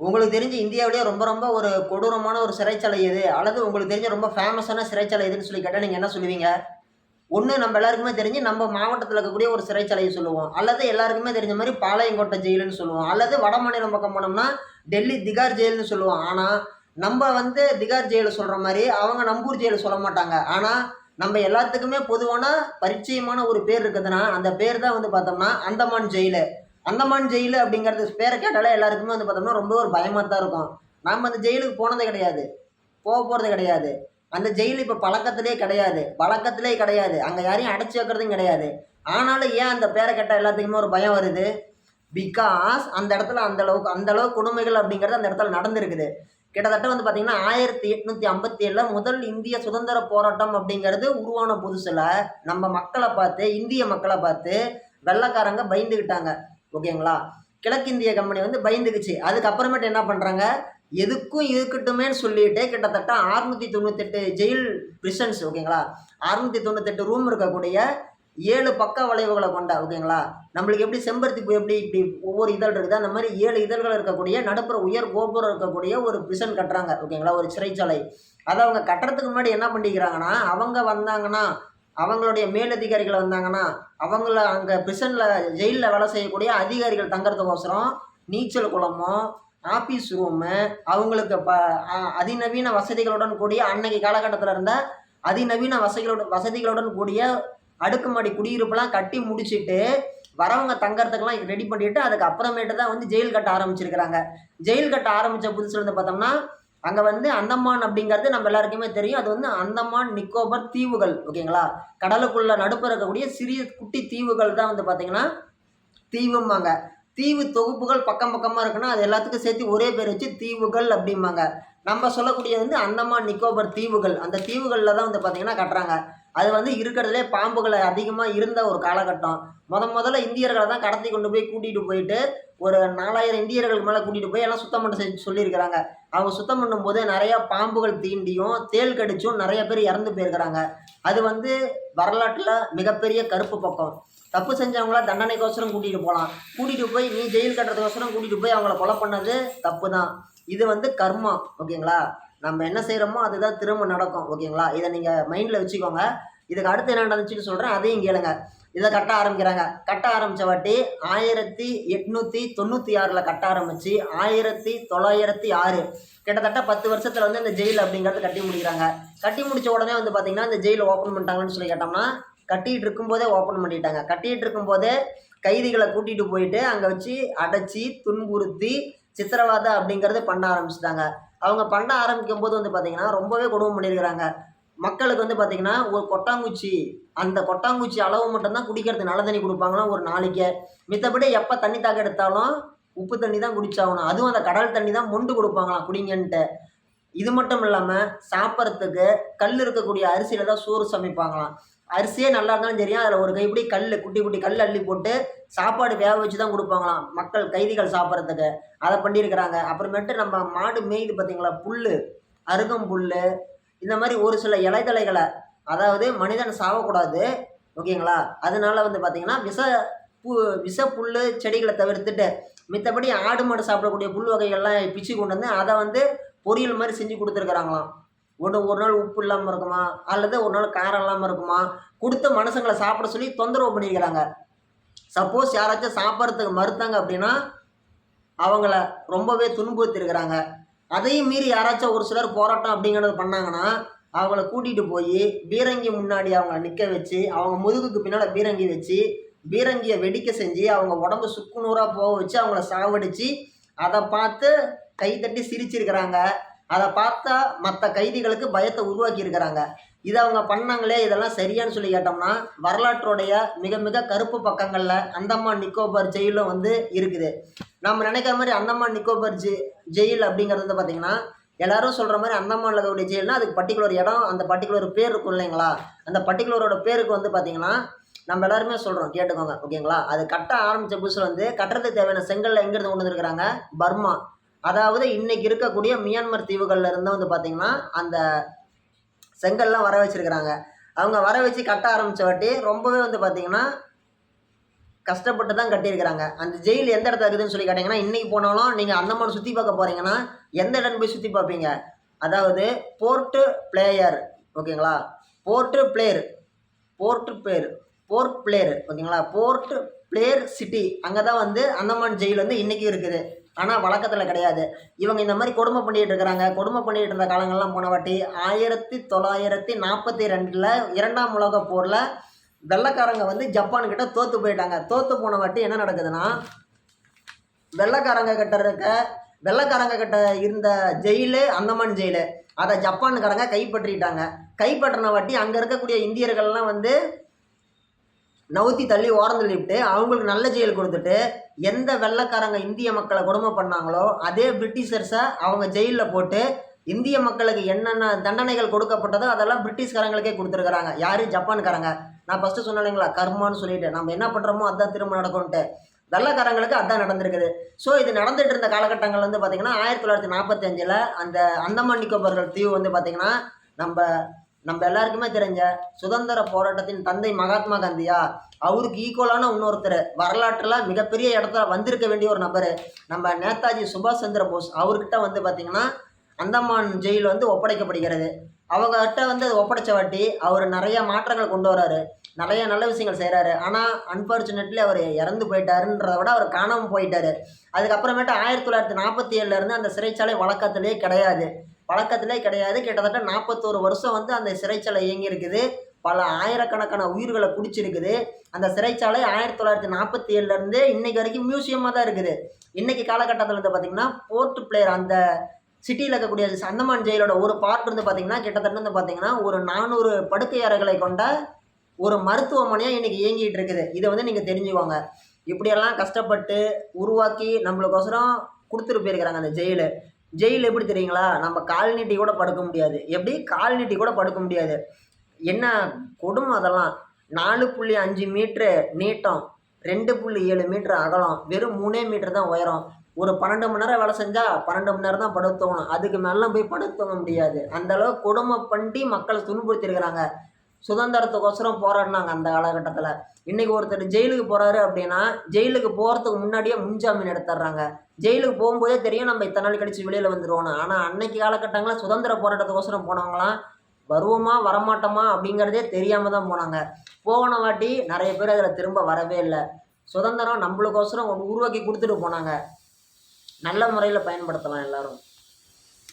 உங்களுக்கு தெரிஞ்சு இந்தியாவிலேயே ரொம்ப ரொம்ப ஒரு கொடூரமான ஒரு சிறைச்சாலை எது? அல்லது உங்களுக்கு தெரிஞ்ச ரொம்ப ஃபேமஸான சிறைச்சாலை எதுன்னு சொல்லி கேட்டால் நீங்கள் என்ன சொல்லுவீங்க? ஒன்று நம்ம எல்லாருக்குமே தெரிஞ்சு நம்ம மாவட்டத்தில் இருக்கக்கூடிய ஒரு சிறைச்சாலையை சொல்லுவோம். அல்லது எல்லாருக்குமே தெரிஞ்ச மாதிரி பாளையங்கோட்டை ஜெயிலுன்னு சொல்லுவோம். அல்லது வட மாநிலம் பக்கம் போனோம்னா டெல்லி திகார் ஜெயில்னு சொல்லுவோம். ஆனால் நம்ம வந்து திகார் ஜெயிலை சொல்கிற மாதிரி அவங்க நம்பூர் ஜெயிலை சொல்ல மாட்டாங்க. ஆனால் நம்ம எல்லாத்துக்குமே பொதுவான பரிச்சயமான ஒரு பேர் இருக்குதுன்னா அந்த பேர் தான் வந்து பார்த்தோம்னா அந்தமான் ஜெயிலு. அந்தமான் ஜெயிலு அப்படிங்கிறது பேரை கேட்டாலே எல்லாருக்குமே வந்து பார்த்தோம்னா ரொம்ப ஒரு பயமாக தான் இருக்கும். நாம் அந்த ஜெயிலுக்கு போனதே கிடையாது. போக போகிறது கிடையாது. அந்த ஜெயில் இப்போ பழக்கத்திலே கிடையாது. பழக்கத்திலே கிடையாது. அங்கே யாரையும் அடைச்சி வைக்கிறதும் கிடையாது. ஆனாலும் ஏன் அந்த பேரை கேட்டால் எல்லாத்துக்குமே ஒரு பயம் வருது? பிகாஸ் அந்த இடத்துல அந்த அளவுக்கு அந்த அளவுக்கு கொடுமைகள் அப்படிங்கிறது அந்த இடத்துல நடந்திருக்குது. கிட்டத்தட்ட வந்து பார்த்திங்கன்னா ஆயிரத்தி எட்நூற்றி ஐம்பத்தி ஏழில் முதல் இந்திய சுதந்திர போராட்டம் அப்படிங்கிறது உருவான புதுசில் நம்ம மக்களை பார்த்து இந்திய மக்களை பார்த்து வெள்ளைக்காரங்க பயந்துக்கிட்டாங்க ஓகேங்களா? கிழக்கிந்திய கம்பெனி வந்து பயந்துக்குச்சு. அதுக்கப்புறமேட்டு என்ன பண்ணுறாங்க எதுக்கும் இருக்கட்டுமேன்னு சொல்லிட்டு கிட்டத்தட்ட அறுநூற்றி தொண்ணூத்தெட்டு ஜெயில் பிரிசன்ஸ் ஓகேங்களா? அறுநூற்றி தொண்ணூத்தெட்டு ரூம் இருக்கக்கூடிய ஏழு பக்க வளைவுகளை கொண்ட ஓகேங்களா? நம்மளுக்கு எப்படி செம்பருத்தி பூ எப்படி இப்படி ஒவ்வொரு இதழ் இருக்குது அந்த மாதிரி ஏழு இதழ்கள் இருக்கக்கூடிய நடுப்புற உயர் கோபுரம் இருக்கக்கூடிய ஒரு பிரிசன் கட்டுறாங்க ஓகேங்களா? ஒரு சிறைச்சாலை. அதை அவங்க கட்டுறதுக்கு முன்னாடி என்ன பண்ணிக்கிறாங்கன்னா அவங்க வந்தாங்கன்னா அவங்களுடைய மேலதிகாரிகள் வந்தாங்கன்னா அவங்கள அங்கே பிரிசனில் ஜெயிலில் வேலை செய்யக்கூடிய அதிகாரிகள் தங்குறதுக்கோசரம் நீச்சல் குளமோ ஆஃபீஸ் ரூமு அவங்களுக்கு ப அதிநவீன வசதிகளுடன் கூடிய அன்னைக்கு காலகட்டத்தில் இருந்த அதிநவீன வசதிகளுடன் வசதிகளுடன் கூடிய அடுக்குமாடி குடியிருப்பெல்லாம் கட்டி முடிச்சுட்டு வரவங்க தங்கறதுக்கெல்லாம் ரெடி பண்ணிட்டு அதுக்கு அப்புறமேட்டு தான் வந்து ஜெயில் கட்ட ஆரம்பிச்சிருக்கிறாங்க. ஜெயில் கட்ட ஆரம்பித்த புதுசுலேருந்து பார்த்தோம்னா அங்கே வந்து அந்தமான் அப்படிங்கிறது நம்ம எல்லாருக்குமே தெரியும். அது வந்து அந்தமான் நிக்கோபர் தீவுகள் ஓகேங்களா? கடலுக்குள்ளே நடுப்புற இருக்கக்கூடிய சிறிய குட்டி தீவுகள் தான் வந்து பார்த்தீங்கன்னா தீவும்பாங்க. தீவு தொகுப்புகள் பக்கம் பக்கமாக இருக்குன்னா அது எல்லாத்துக்கும் சேர்த்து ஒரே பேர் வச்சு தீவுகள் அப்படிம்பாங்க. நம்ம சொல்லக்கூடியது வந்து அந்தமான் நிக்கோபர் தீவுகள். அந்த தீவுகளில் தான் வந்து பார்த்தீங்கன்னா கட்டுறாங்க. அது வந்து இருக்கிறதுலே பாம்புகள் அதிகமாக இருந்த ஒரு காலகட்டம். முத முதல்ல இந்தியர்களை தான் கடத்தி கொண்டு போய் கூட்டிகிட்டு போயிட்டு ஒரு நாலாயிரம் இந்தியர்களுக்கு மேலே கூட்டிகிட்டு போய் எல்லாம் சுத்தம் பண்ண செஞ்சு சொல்லியிருக்கிறாங்க. அவங்க சுத்தம் பண்ணும்போது நிறையா பாம்புகள் தீண்டியும் தேள் கடிச்சும் நிறைய பேர் இறந்து போயிருக்கிறாங்க. அது வந்து வரலாற்றில் மிகப்பெரிய கருப்பு பக்கம். தப்பு செஞ்சவங்கள தண்டனைக்கோசரம் கூட்டிகிட்டு போகலாம் கூட்டிகிட்டு போய் நீ ஜெயில் கட்டுறதுக்கோசரம் கூட்டிகிட்டு போய் அவங்கள கொலை பண்ணது தப்பு தான் இது வந்து கர்மா ஓகேங்களா? நம்ம என்ன செய்கிறோமோ அதுதான் திரும்ப நடக்கும் ஓகேங்களா? இதை நீங்கள் மைண்டில் வச்சுக்கோங்க. இதுக்கு அடுத்து என்ன நடந்துச்சுன்னு சொல்கிறேன் அதையும் கேளுங்க. இதை கட்ட ஆரம்பிக்கிறாங்க. கட்ட ஆரம்பித்த வாட்டி ஆயிரத்தி எட்நூற்றி தொண்ணூற்றி ஆறில் கட்ட ஆரம்பித்து ஆயிரத்தி தொள்ளாயிரத்தி ஆறு. கிட்டத்தட்ட பத்து வருஷத்தில் வந்து இந்த ஜெயில் அப்படிங்கிறத கட்டி முடிக்கிறாங்க. கட்டி முடித்த உடனே வந்து பார்த்திங்கன்னா இந்த ஜெயில் ஓப்பன் பண்ணிட்டாங்கன்னு சொல்லி கேட்டோம்னா கட்டிகிட்டு இருக்கும்போதே ஓப்பன் பண்ணிட்டாங்க. கட்டிகிட்டு இருக்கும்போதே கைதிகளை கூட்டிகிட்டு போயிட்டு அங்கே வச்சு அடைச்சி துன்புறுத்தி சித்திரவாதம் அப்படிங்கிறது பண்ண ஆரம்பிச்சிட்டாங்க. அவங்க பண்ண ஆரம்பிக்கும் போது வந்து பார்த்திங்கன்னா ரொம்பவே கொடுமை பண்ணியிருக்கிறாங்க மக்களுக்கு வந்து பார்த்திங்கன்னா ஒரு கொட்டாங்குச்சி அந்த கொட்டாங்குச்சி அளவு மட்டும்தான் குடிக்கிறது நல்ல தண்ணி கொடுப்பாங்களாம் ஒரு நாளைக்கு. மித்தபடி எப்போ தண்ணி தாக்க எடுத்தாலும் உப்பு தண்ணி தான் குடிச்சாகணும். அதுவும் அந்த கடல் தண்ணி தான் மொண்டு கொடுப்பாங்களாம் குடிங்கன்ட்டு. இது மட்டும் இல்லாமல் சாப்பிட்றதுக்கு கல் இருக்கக்கூடிய அரிசியில் தான் சோறு சமைப்பாங்களாம். அரிசியே நல்லா இருந்தாலும் தெரியும். அதில் ஒரு கைப்பிடி கல் குட்டி குட்டி கல் அள்ளி போட்டு சாப்பாடு வேக வச்சு தான் கொடுப்பாங்களாம். மக்கள் கைதிகள் சாப்பிட்றதுக்கு. அதை பண்ணியிருக்கிறாங்க. அப்புறமேட்டு நம்ம மாடு மேய்து பார்த்தீங்களா புல் அருகம் புல் இந்த மாதிரி ஒரு சில இலைதலைகளை அதாவது மனிதன் சாகக்கூடாது ஓகேங்களா? அதனால வந்து பார்த்தீங்கன்னா விஷ பு விஷ புல் செடிகளை தவிர்த்துட்டு மித்தபடி ஆடு மாடு சாப்பிடக்கூடிய புல் வகைகள்லாம் பிச்சு கொண்டு வந்து அதை வந்து பொரியல் மாதிரி செஞ்சு கொடுத்துருக்குறாங்களாம். ஒன்று ஒரு நாள் உப்பு இல்லாமல் இருக்குமா? அல்லது ஒரு நாள் காரம் இல்லாமல் இருக்குமா? கொடுத்த மனுஷங்களை சாப்பிட சொல்லி தொந்தரவு பண்ணியிருக்கிறாங்க சப்போஸ் யாராச்சும் சாப்பிட்றதுக்கு மறுத்தாங்க அப்படின்னா அவங்கள ரொம்பவே துன்புறுத்திருக்கிறாங்க. அதையும் மீறி யாராச்சும் ஒரு சிலர் போராட்டம் அப்படிங்கிறது பண்ணாங்கன்னா அவங்கள கூட்டிகிட்டு போய் பீரங்கி முன்னாடி அவங்கள நிற்க வச்சு அவங்க முதுகுக்கு பின்னால் பீரங்கி வச்சு பீரங்கியை வெடிக்க செஞ்சு அவங்க உடம்பு சுக்குநூறாக போக வச்சு அவங்கள சாவடிச்சு அதை பார்த்து கைத்தட்டி சிரிச்சிருக்கிறாங்க. அதை பார்த்தா மற்ற கைதிகளுக்கு பயத்தை உருவாக்கி இருக்கிறாங்க இதை அவங்க பண்ணாங்களே இதெல்லாம் சரியான்னு சொல்லி கேட்டோம்னா வரலாற்றுடைய மிக மிக கருப்பு பக்கங்களில் அந்தமான் நிக்கோபார் ஜெயிலும் வந்து இருக்குது. நம்ம நினைக்கிற மாதிரி அந்தமான் நிக்கோபார் ஜெ ஜெயில் அப்படிங்கிறது வந்து பார்த்திங்கன்னா எல்லாரும் சொல்கிற மாதிரி அந்தமானில் இருக்கக்கூடிய ஜெயில்னா அதுக்கு பர்டிகுலர் இடம் அந்த பர்டிகுலர் பேர் இருக்கும் இல்லைங்களா? அந்த பர்டிகுலரோட பேருக்கு வந்து பார்த்திங்கன்னா நம்ம எல்லாருமே சொல்கிறோம் கேட்டுக்கோங்க ஓகேங்களா? அது கட்ட ஆரம்பித்த புதுசில் வந்து கட்டுறதுக்கு தேவையான செங்கல்ல எங்கேருந்து கொண்டு வந்துருக்குறாங்க? பர்மா. அதாவது இன்னைக்கு இருக்கக்கூடிய மியான்மர் தீவுகள்ல இருந்து வந்து பார்த்திங்கன்னா அந்த செங்கல்லாம் வர வச்சுருக்கிறாங்க. அவங்க வர வச்சு கட்ட ஆரம்பித்த வாட்டி ரொம்பவே வந்து பார்த்திங்கன்னா கஷ்டப்பட்டு தான் கட்டியிருக்கிறாங்க. அந்த ஜெயில் எந்த இடத்துல இருக்குதுன்னு சொல்லி கேட்டிங்கன்னா இன்றைக்கி போனாலும் நீங்கள் அந்தமான் சுற்றி பார்க்க போகிறீங்கன்னா எந்த இடம் போய் சுற்றி பார்ப்பீங்க. அதாவது போர்ட்டு பிளேயர் ஓகேங்களா? Port Blair Port Blair Port Blair ஓகேங்களா? போர்ட்டு பிளேயர் சிட்டி அங்கே தான் வந்து அந்தமான் ஜெயில் வந்து இன்றைக்கும் இருக்குது. ஆனால் வழக்கத்தில் கிடையாது. இவங்க இந்த மாதிரி கொடுமை பண்ணிகிட்டு இருக்கிறாங்க. கொடுமை பண்ணிகிட்டு இருந்த காலங்கள்லாம் போன வாட்டி ஆயிரத்தி தொள்ளாயிரத்தி நாற்பத்தி ரெண்டில் இரண்டாம் உலக போரில் வெள்ளைக்காரங்க வந்து ஜப்பான்கிட்ட தோற்று போயிட்டாங்க. தோற்று போன வாட்டி என்ன நடக்குதுன்னா வெள்ளைக்காரங்க கிட்ட இருக்க வெள்ளக்காரங்க கிட்ட இருந்த ஜெயிலு அந்தமான் ஜெயிலு. அதை ஜப்பானுக்காரங்க கைப்பற்றிட்டாங்க. கைப்பற்றின வாட்டி அங்கே இருக்கக்கூடிய இந்தியர்கள்லாம் வந்து நவுத்தி தள்ளி ஓரம் தள்ளிவிட்டு அவங்களுக்கு நல்ல ஜெயில் கொடுத்துட்டு எந்த வெள்ளைக்காரங்க இந்திய மக்களை கொடுமை பண்ணாங்களோ அதே பிரிட்டிஷர்ஸை அவங்க ஜெயிலில் போட்டு இந்திய மக்களுக்கு என்னென்ன தண்டனைகள் கொடுக்கப்பட்டதோ அதெல்லாம் பிரிட்டிஷ்காரங்களுக்கே கொடுத்துருக்குறாங்க. யார்? ஜப்பான்காரங்க. நான் ஃபஸ்ட்டு சொன்னேன் இல்லைங்களா கர்மான்னு சொல்லிட்டு. நம்ம என்ன பண்ணுறோமோ அதான் திரும்ப நடக்கும்ன்ட்டு. வெள்ளைக்காரங்களுக்கு அதான் நடந்திருக்குது. ஸோ இது நடந்துட்டு இருந்த காலகட்டங்கள் வந்து பார்த்திங்கன்னா ஆயிரத்தி தொள்ளாயிரத்தி நாற்பத்தஞ்சில் அந்த அந்தமான் நிக்கோபர்கள் தீவு வந்து பார்த்திங்கன்னா நம்ம நம்ம எல்லாருக்குமே தெரிஞ்ச சுதந்திர போராட்டத்தின் தந்தை மகாத்மா காந்தியா அவருக்கு ஈக்குவலான இன்னொருத்தர் வரலாற்றில் மிகப்பெரிய இடத்துல வந்திருக்க வேண்டிய ஒரு நபர் நம்ம நேதாஜி சுபாஷ் சந்திர போஸ். அவர்கிட்ட வந்து பார்த்திங்கன்னா அந்தமான் ஜெயில் வந்து ஒப்படைக்கப்படுகிறது. அவங்ககிட்ட வந்து ஒப்படைச்ச வாட்டி அவர் நிறைய மாற்றங்கள் கொண்டு வராரு. நிறைய நல்ல விஷயங்கள் செய்கிறாரு ஆனால் அன்ஃபார்ச்சுனேட்லி அவர் இறந்து போயிட்டாருன்றத விட அவர் காணாமல் போயிட்டார். அதுக்கப்புறமேட்டு ஆயிரத்தி தொள்ளாயிரத்தி நாற்பத்தி ஏழுலேருந்து அந்த சிறைச்சாலை வழக்கத்திலேயே கிடையாது. பழக்கத்திலே கிடையாது. கிட்டத்தட்ட நாற்பத்தோரு வருஷம் வந்து அந்த சிறைச்சாலை இயங்கியிருக்குது. பல ஆயிரக்கணக்கான உயிர்களை பிடிச்சிருக்குது அந்த சிறைச்சாலை ஆயிரத்தி தொள்ளாயிரத்தி நாற்பத்தி ஏழுலேருந்து இன்னைக்கு வரைக்கும் மியூசியமாக தான் இருக்குது. இன்னைக்கு காலகட்டத்தில் வந்து பார்த்திங்கன்னா போர்ட் பிளேயர் அந்த சிட்டியில் இருக்கக்கூடிய அந்தமான் ஜெயிலோட ஒரு பார்ட் வந்து பார்த்திங்கன்னா கிட்டத்தட்ட வந்து பார்த்திங்கன்னா ஒரு நானூறு படுக்கை அறைகளை கொண்ட ஒரு மருத்துவமனையாக இன்றைக்கி இயங்கிட்டு இருக்குது. இதை வந்து நீங்கள் தெரிஞ்சுக்கோங்க. இப்படியெல்லாம் கஷ்டப்பட்டு உருவாக்கி நம்மளுக்கோசரம் கொடுத்துட்டு போயிருக்கிறாங்க அந்த ஜெயிலு. ஜெயில் எப்படி தெரியுங்களா? நம்ம கால் நீட்டி கூட படுக்க முடியாது. எப்படி? கால் நீட்டி கூட படுக்க முடியாது. என்ன கொடுமை அதெல்லாம்? நாலு புள்ளி அஞ்சு மீட்ரு நீட்டம் ரெண்டு புள்ளி ஏழு மீட்ரு அகலம் வெறும் மூணே மீட்ரு தான் உயரம். ஒரு பன்னெண்டு மணி நேரம் வேலை செஞ்சால் பன்னெண்டு மணி நேரம் தான் படுத்தணும் அதுக்கு மேலாம் போய் படுத்தவங்க முடியாது. அந்தளவுக்கு கொடுமை பண்ணி மக்களை துன்புறுத்திருக்கிறாங்க சுதந்திரத்துக்கோசரம் போராடினாங்க அந்த காலகட்டத்தில். இன்றைக்கி ஒருத்தர் ஜெயிலுக்கு போகிறாரு அப்படின்னா ஜெயிலுக்கு போகிறதுக்கு முன்னாடியே முன்ஜாமீன் எடுத்துடுறாங்க. ஜெயிலுக்கு போகும்போதே தெரியும் நம்ம இத்தனை நாள் கழித்து வெளியில் வந்துடுவோம் ஆனால் அன்னைக்கு காலகட்டங்களில் சுதந்திர போராட்டத்துக்கோசரம் போனவங்களாம் வருவோமா வரமாட்டோமா அப்படிங்கிறதே தெரியாமல் தான் போனாங்க. போன வாட்டி நிறைய பேர் அதில் திரும்ப வரவே இல்லை. சுதந்திரம் நம்மளுக்கோசரம் உருவாக்கி கொடுத்துட்டு போனாங்க. நல்ல முறையில் பயன்படுத்தலாம் எல்லோரும்.